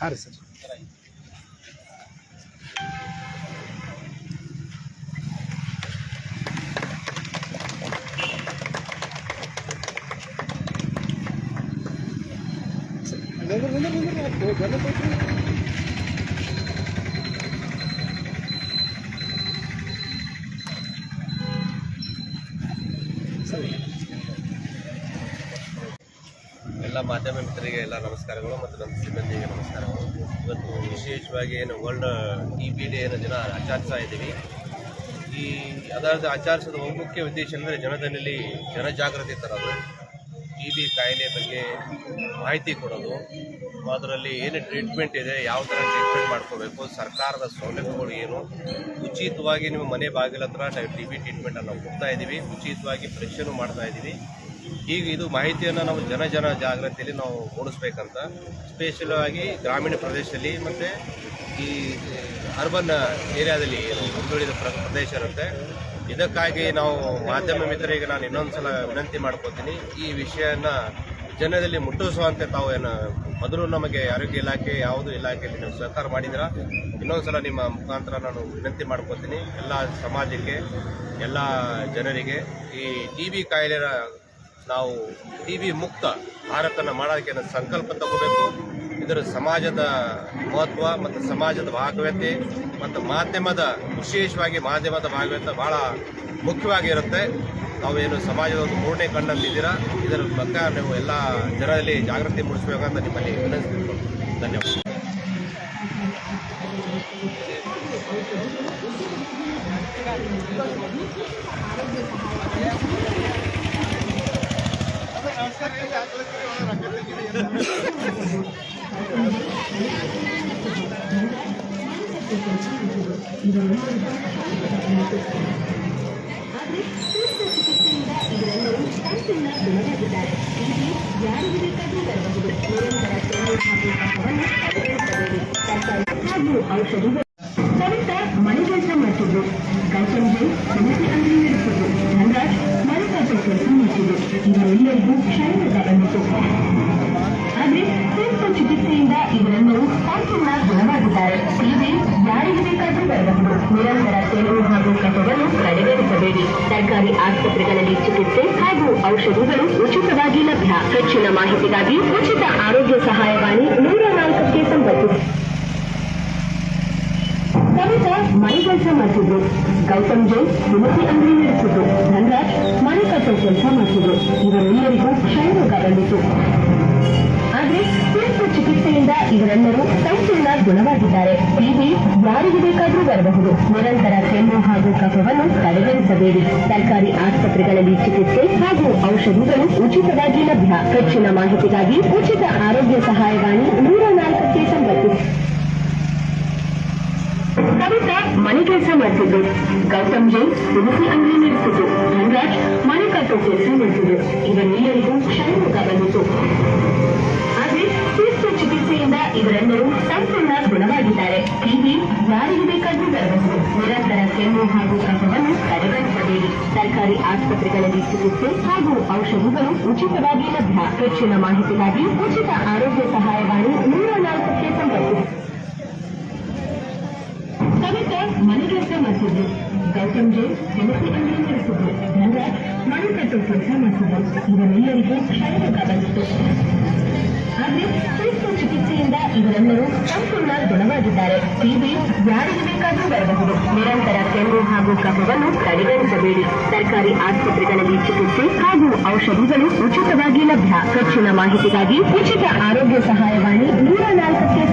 हाँ sir sir. ಎಲ್ಲ ಮಾಧ್ಯಮ ಮಿತ್ರರಿಗೆ ಎಲ್ಲ ನಮಸ್ಕಾರಗಳು ಮತ್ತು ನಮ್ಮ ಸಿಬ್ಬಂದಿಗೆ ನಮಸ್ಕಾರಗಳು. ಇವತ್ತು ವಿಶೇಷವಾಗಿ ಏನು ವರ್ಲ್ಡ್ ಟಿ ಬಿ ಡೇ ಏನೋ ದಿನ ಆಚರಿಸ್ತಾ ಇದ್ದೀವಿ. ಈ ಅದರ ಆಚರಿಸೋದು ಮುಖ್ಯ ಉದ್ದೇಶ ಅಂದರೆ ಜನದಲ್ಲಿ ಜನಜಾಗೃತಿ ತರೋದು ಟಿ ಬಿ ಕಾಯಿಲೆ ಬಗ್ಗೆ ಮಾಹಿತಿ ಕೊಡೋದು. ಅದರಲ್ಲಿ ಏನು ಟ್ರೀಟ್ಮೆಂಟ್ ಇದೆ, ಯಾವ ಥರ ಟ್ರೀಟ್ಮೆಂಟ್ ಮಾಡ್ಕೋಬೇಕು, ಸರ್ಕಾರದ ಸೌಲಭ್ಯಗಳು ಏನು? ಉಚಿತವಾಗಿ ನಿಮ್ಮ ಮನೆ ಬಾಗಿಲ ಹತ್ರ ಟಿ ಬಿ ಟ್ರೀಟ್ಮೆಂಟನ್ನು ನಾವು ಕೊಡ್ತಾ ಇದ್ದೀವಿ. ಉಚಿತವಾಗಿ ಪರೀಕ್ಷೆನೂ ಮಾಡ್ತಾ ಇದ್ದೀವಿ. ಈಗ ಇದು ಮಾಹಿತಿಯನ್ನು ನಾವು ಜನ ಜನ ಜಾಗೃತಿಯಲ್ಲಿ ನಾವು ಮೂಡಿಸ್ಬೇಕಂತ. ಸ್ಪೆಷಲ್ ಆಗಿ ಗ್ರಾಮೀಣ ಪ್ರದೇಶದಲ್ಲಿ ಮತ್ತು ಈ ಅರ್ಬನ್ ಏರಿಯಾದಲ್ಲಿ ಪ್ರ- ಪ್ರದೇಶ ಇರುತ್ತೆ. ಇದಕ್ಕಾಗಿ ನಾವು ಮಾಧ್ಯಮ ಮಿತ್ರರಿಗೆ ನಾನು ಇನ್ನೊಂದು ಸಲ ವಿನಂತಿ ಮಾಡ್ಕೋತೀನಿ. ಈ ವಿಷಯನ ಜನರಲ್ಲಿ ಮುಟ್ಟಿಸುವಂತೆ ತಾವು ಏನು ಮೊದಲು ನಮಗೆ ಆರೋಗ್ಯ ಇಲಾಖೆ, ಯಾವುದು ಇಲಾಖೆಯಲ್ಲಿ ನೀವು ಸಹಕಾರ ಮಾಡಿದ್ರ ಇನ್ನೊಂದು ಸಲ ನಿಮ್ಮ ಮುಖಾಂತರ ನಾನು ವಿನಂತಿ ಮಾಡ್ಕೋತೀನಿ. ಎಲ್ಲ ಸಮಾಜಕ್ಕೆ, ಎಲ್ಲ ಜನರಿಗೆ ಈ ಟಿ ಬಿ ಕಾಯಿಲೆ ನಾವು ಟಿ ವಿ ಮುಕ್ತ ಭಾರತನ ಮಾಡೋದಕ್ಕೆ ಸಂಕಲ್ಪ ತಗೋಬೇಕು. ಇದರ ಸಮಾಜದ ಮಹತ್ವ ಮತ್ತು ಸಮಾಜದ ಭಾಗವತೆ ಮತ್ತು ಮಾಧ್ಯಮದ ವಿಶೇಷವಾಗಿ ಮಾಧ್ಯಮದ ಭಾಗವತೆ ಬಹಳ ಮುಖ್ಯವಾಗಿರುತ್ತೆ ತಾವೇನು ಸಮಾಜದ ಒಂದು ಮೂರನೇ ಕಣ್ಣಂತಿದ್ದೀರಾ ಇದರ ಬಗ್ಗೆ ನೀವು ಎಲ್ಲ ಜನರಲ್ಲಿ ಜಾಗೃತಿ ಮೂಡಿಸಬೇಕಂತ ನಿಮ್ಮಲ್ಲಿ ವಿನಂತಿಸ್ತೀನಿ. ಧನ್ಯವಾದ. ಹಾಗೂ ಔಷಧಿಗಳು ಕವಿತಾ ಮನೆ ಕೆಲಸ ಆದ್ರೆ ಸೂಕ್ತ ಚಿಕಿತ್ಸೆಯಿಂದ ಗುಣವಾಗಿದ್ದಾರೆ ನಿರಂತರ ತೆಲುಗು ಹಾಗೂ ಕಸವನ್ನು ಕಡೆಗಣಿಸಬೇಡಿ ಸರ್ಕಾರಿ ಆಸ್ಪತ್ರೆಗಳಲ್ಲಿ ಚಿಕಿತ್ಸೆ ಹಾಗೂ ಔಷಧಿಗಳು ಉಚಿತವಾಗಿ ಲಭ್ಯ. ಹೆಚ್ಚಿನ ಮಾಹಿತಿಗಾಗಿ ಉಚಿತ ಆರೋಗ್ಯ ಸಹಾಯವಾಣಿ ನೂರ ನಾಲ್ಕಕ್ಕೆ ಸಂಪರ್ಕಿಸಿ. ಕವಿತಾ ಮನೆ ಕೆಲಸ ಮಾಡ್ತಿದ್ರು. ಗೌತಮ್ ಜೈನ್ ದಿನಸಿ ಅಂಗಡಿ ನಡೆಸಿದ್ರು. ಧನರಾಜ್ ಮನೆ ಕಟ್ಟೋ ಕೆಲಸ ಮಾಡ್ತಿದ್ರು. ಇವರೆಲ್ಲರಿಗೂ ಕ್ಷಯರೋಗ ಬಂದಿತ್ತು. ಗುಣವಾಗಿದ್ದಾರೆ. ಟಿಬಿ ಯಾರಿಗೆ ಬೇಕಾದರೂ ಬರಬಹುದು. ನಿರಂತರ ಕೆಮ್ಮು ಹಾಗೂ ಕಫವನ್ನು ಕಡೆಗಣಿಸಬೇಡಿ ಸರ್ಕಾರಿ ಆಸ್ಪತ್ರೆಗಳಲ್ಲಿ ಚಿಕಿತ್ಸೆ ಹಾಗೂ ಔಷಧಿಗಳು ಉಚಿತವಾಗಿ ಲಭ್ಯ. ಹೆಚ್ಚಿನ ಮಾಹಿತಿಗಾಗಿ ಉಚಿತ ಆರೋಗ್ಯ ಸಹಾಯವಾಣಿ ನೂರ ನಾಲ್ಕಕ್ಕೆ ಸಂಪರ್ಕಿಸಿ. ಕವಿತಾ ಮನೆ ಕೆಲಸ ಮಾಡ್ತಿದ್ದು. ಗೌತಮ್ ಜೈನ್ ಉಡುಪಿ ಅಂಗಡಿ ನಡೆಸಿತು ಧನರಾಜ್ ಮನೆ ಕಟ್ಟೋ ಕೆಲಸ ನಡೆಸಿದ್ದು ಇವರೆಲ್ಲರಿಗೂ ಕ್ಷಯರೋಗ ಬಂದಿತ್ತು. ಗುಣವಾಗಿದ್ದಾರೆ ಹೀಗೆ ಯಾರಿಗೆ ಬೇಕಾದರೂ ಬರಬಹುದು ನಿರಂತರ ಕೆಮ್ಮು ಹಾಗೂ ಕಫವನ್ನು ತಡೆಗಟ್ಟಬೇಡಿ. ಸರ್ಕಾರಿ ಆಸ್ಪತ್ರೆಗಳಲ್ಲಿ ಚಿಕಿತ್ಸೆ ಹಾಗೂ ಔಷಧಿಗಳು ಉಚಿತವಾಗಿ ಲಭ್ಯ. ಹೆಚ್ಚಿನ ಮಾಹಿತಿಗಾಗಿ ಉಚಿತ ಆರೋಗ್ಯ ಸಹಾಯವಾಣಿ ನೂರ ನಾಲ್ಕಕ್ಕೆ ಸಂಪರ್ಕಿಸಿ. ಕವಿತಾ ಮನೆ ಕೆಲಸ ಗೌತಮ್ ಜೈನ್ ಜನತೆ ಅಂಗಡಿ ನಡೆಸಿದ್ರು ಧನರಾಜ್ ಮನೆ ಕಟ್ಟೋ ಕೆಲಸ ಮಾಡ್ತಿದ್ರು ಇವರೆಲ್ಲರಿಗೂ ಕ್ಷಯರೋಗ ಬಂದಿತ್ತು ಆದ್ರೆ ಚಿಕಿತ್ಸೆಯಿಂದ ಇವರೆಲ್ಲರೂ ಸಂಪೂರ್ಣ ಗುಣವಾಗಿದ್ದಾರೆ. ಟಿಬಿ ಯಾರಿಗೆ ಬೇಕಾದರೂ ಬರಬಹುದು. ನಿರಂತರ ಕೆಮ್ಮು ಹಾಗೂ ಕಫವನ್ನು ಕಡೆಗಣಿಸಬೇಡಿ. ಸರ್ಕಾರಿ ಆಸ್ಪತ್ರೆಗಳಲ್ಲಿ ಚಿಕಿತ್ಸೆ ಹಾಗೂ ಔಷಧಿಗಳು ಉಚಿತವಾಗಿ ಲಭ್ಯ. ಹೆಚ್ಚಿನ ಮಾಹಿತಿಗಾಗಿ ಉಚಿತ ಆರೋಗ್ಯ ಸಹಾಯವಾಣಿ ನೂರ ನಾಲ್ಕಕ್ಕೆ